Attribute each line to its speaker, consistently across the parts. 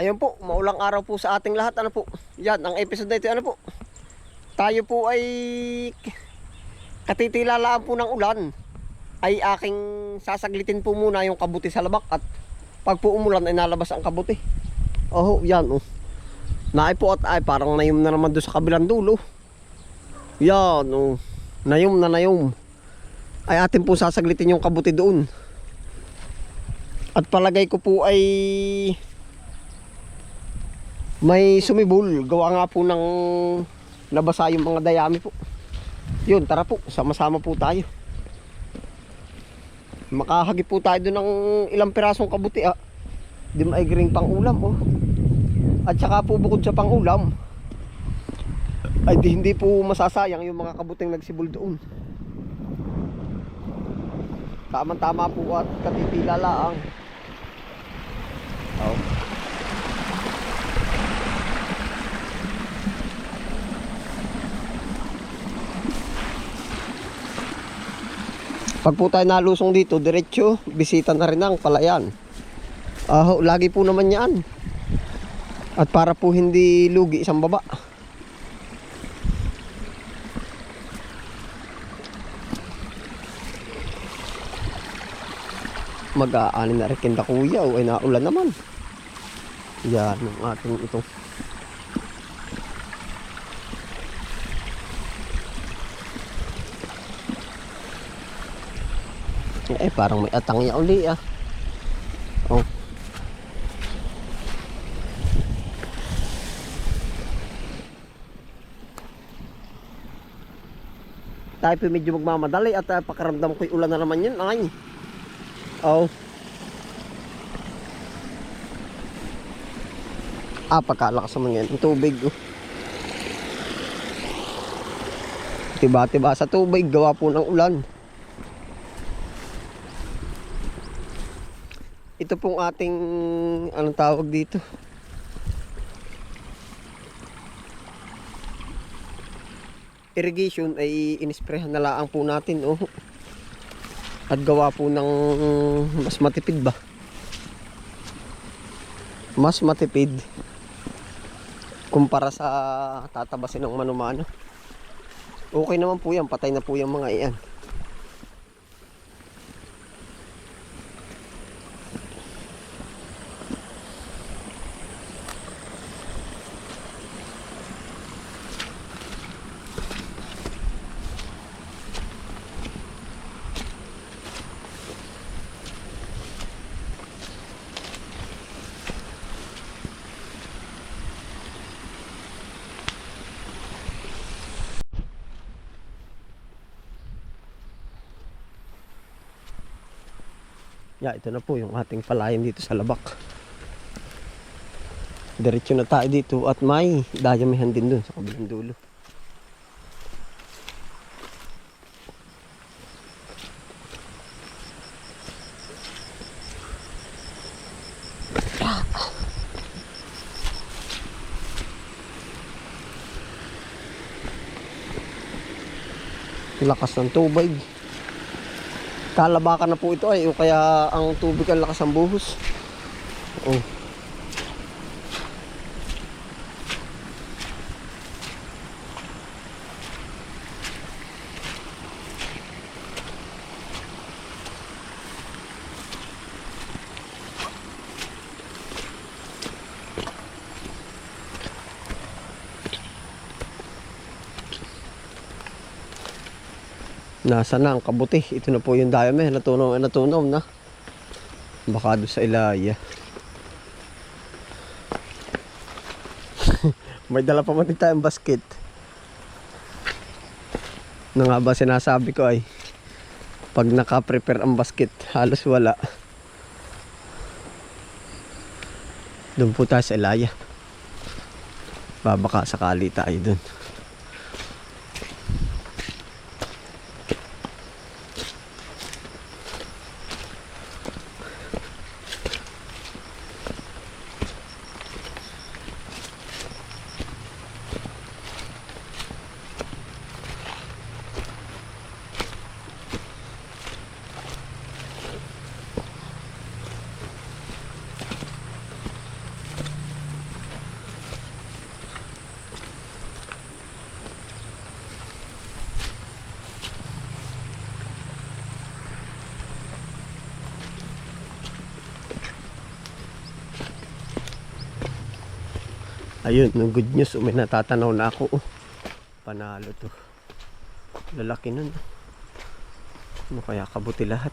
Speaker 1: Ayun po, maulang araw po sa ating lahat. Ano po? Yan, ang episode na ito, ano po? Tayo po ay katitilalaan po ng ulan. Ay aking sasaglitin po muna yung kabuti sa labak at pag po umulan ay nalabas ang kabuti. Oh, yan oh. Naay po at ay parang nayum na naman doon sa kabilang dulo. Yan oh. Nayum na nayum. Ay atin po sasaglitin yung kabuti doon. At palagay ko po ay may sumibol. Gawa nga po ng nabasa yung mga dayami po. Yun, tara po. Sama-sama po tayo. Makahagi po tayo doon ng ilang pirasong kabuti ah. Di maigring pang ulam oh. At saka po bukod sa pang ulam ay di, hindi po masasayang yung mga kabuting nagsibol doon. Tama-tama po at katitila lang. Oh. Pag po tayo nalusong dito, diretso, bisita na rin ang palayan. Ah, lagi po naman yan. At para po hindi lugi isang baba. Mag-aani na rin kinda kuya o ay naulan naman. Yan ang ating ito. Eh, parang may atang niya uli ah. Oh. Tayo po medyo magmamadali at uh, pakaramdam ko'y ulan na naman yun. Ay. Oh. Ah, pagkalakas naman yan. Ang tubig. Oh. Tiba-tiba sa tubig. Gawa po ng ulan. Ito pong ating anong tawag dito? Irrigation ay inisprehan na lang po natin oh. At gawa po ng mas matipid ba? Mas matipid kumpara sa tatabasin ng manumano. Okay naman po yan, patay na po yung mga iyan. Yeah, ito na po yung ating palayan dito sa labak. Diretso na tayo dito at may dayamihan din dun sa kabilang dulo. Lakas ng tubig. Kalabakan na po ito ay o kaya ang tubig ang lakas ng buhos. Oh. Nasa na ang kabuti? Ito na po yung dayame. Natunaw, natunaw na. Baka doon sa ilaya. May dala pa man tayong basket. Na nga ba sinasabi ko ay pag naka-prepare ang basket, halos wala. Doon po tayo sa ilaya. Babaka sakali tayo doon. Ayun, good news. May natatanaw na ako. Oh. Panalo to. Lalaki nun. Ano kaya kabuti lahat?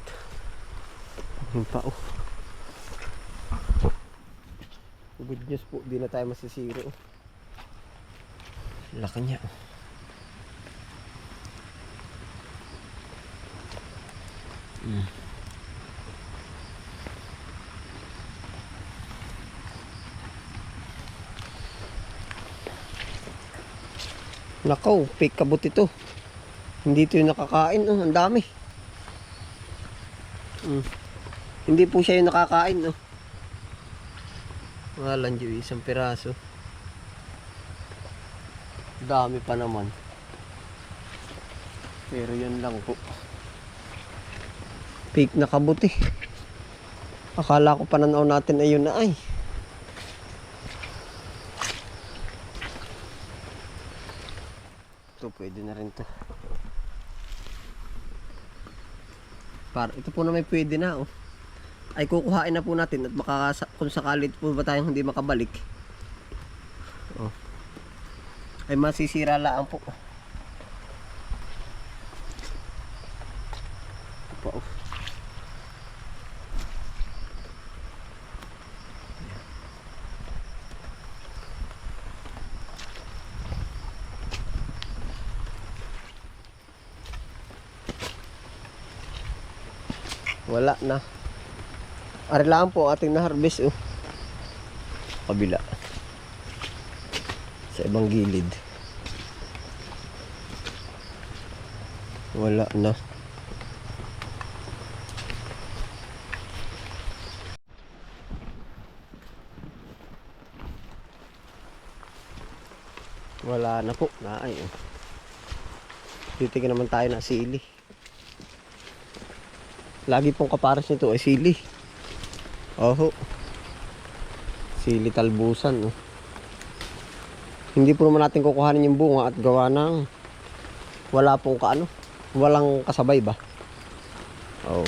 Speaker 1: Yung pa oh. Good news po, di na tayo masisiro. oh. Laki niya. Mm. Nakaw, fake kabut ito. Hindi ito yung nakakain. Oh, ang dami. Mm. Hindi po siya yung nakakain. Oh. Walang Diyo, isang piraso. Dami pa naman. Pero yan lang po. Fake na kabuti. Akala ko pananaw natin ayun na ay. Ito pwede na rin to. Par ito po na may pwede na oh. Ay kukuhain na po natin at baka kung sakali po ba tayong hindi makabalik. Oh. Ay masisira lang po. Ito pa, oh. Wala na. Ari lang po ating na-harvest oh. Kabila. Sa ibang gilid. Wala na. Wala na po. Naay oh. Titignan naman tayo ng sili. Lagi pong kapares nito ay sili. Oho. Sili talbusan. Oh. Hindi po naman natin kukuhanin yung bunga at gawa ng wala pong kaano. Walang kasabay ba? Oh.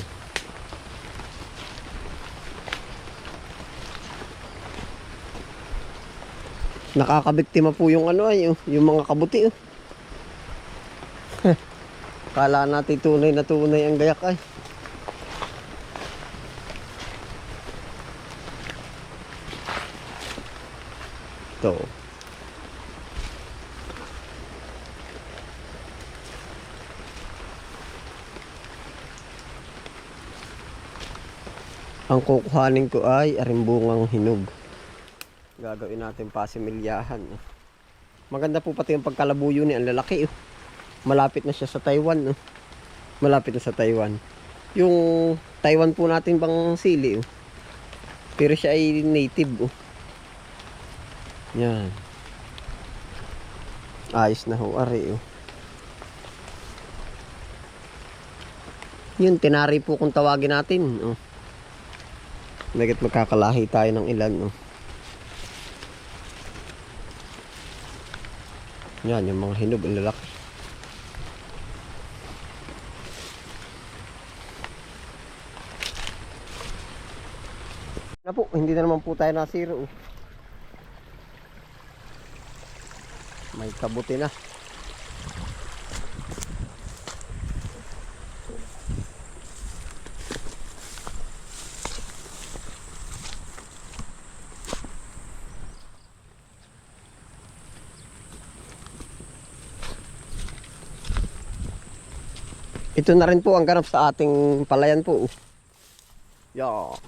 Speaker 1: Nakakabiktima po yung ano ay, oh, yung mga kabuti. Oh. Kala natin tunay na tunay ang gayak ay. Ito. Ang kukuhanin ko ay arimbungang hinog. Gagawin natin pasimilyahan. Maganda po pati yung pagkalabuyo ni ang lalaki. Oh. Malapit na siya sa Taiwan. Oh. Malapit na sa Taiwan. Yung Taiwan po natin bang sili. Oh. Pero siya ay native. Oh. Yan. Ayos na ho, ari oh. Yun, tinari po kung tawagin natin. Oh. Nagit magkakalahi tayo ng ilan. Oh. Yan, yung mga hinog, ang lalaki. Na po, hindi na naman po tayo nasiro. Oh. May kabuti na. Ito na rin po ang ganap sa ating palayan po. Yeah.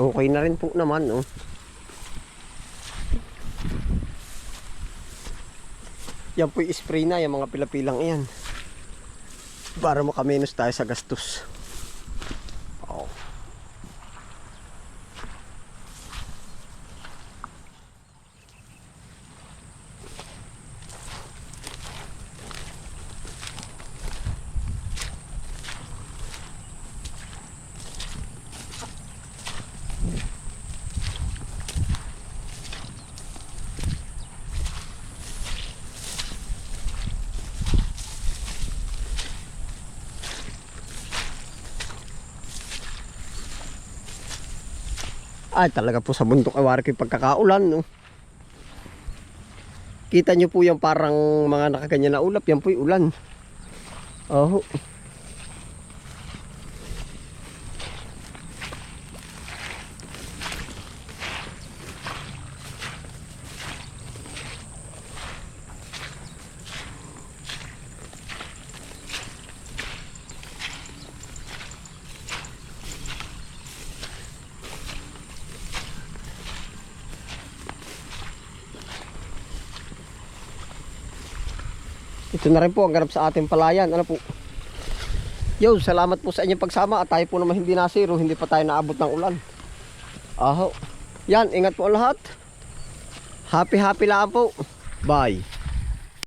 Speaker 1: Okay na rin po naman, oh. Yan po yung spray na, yung mga pilapilang iyan. Para makamenos tayo sa gastos. Ay, talaga po sa bundok ay wari pagkakaulan, no? Kita nyo po yung parang mga nakaganyan na ulap, yan po yung ulan. Oh. Ito na rin po ang ganap sa ating palayan. Ano po? Yo, salamat po sa inyong pagsama at tayo po naman hindi nasiro, hindi pa tayo naabot ng ulan. Aho. Yan, ingat po lahat. Happy happy lang po. Bye.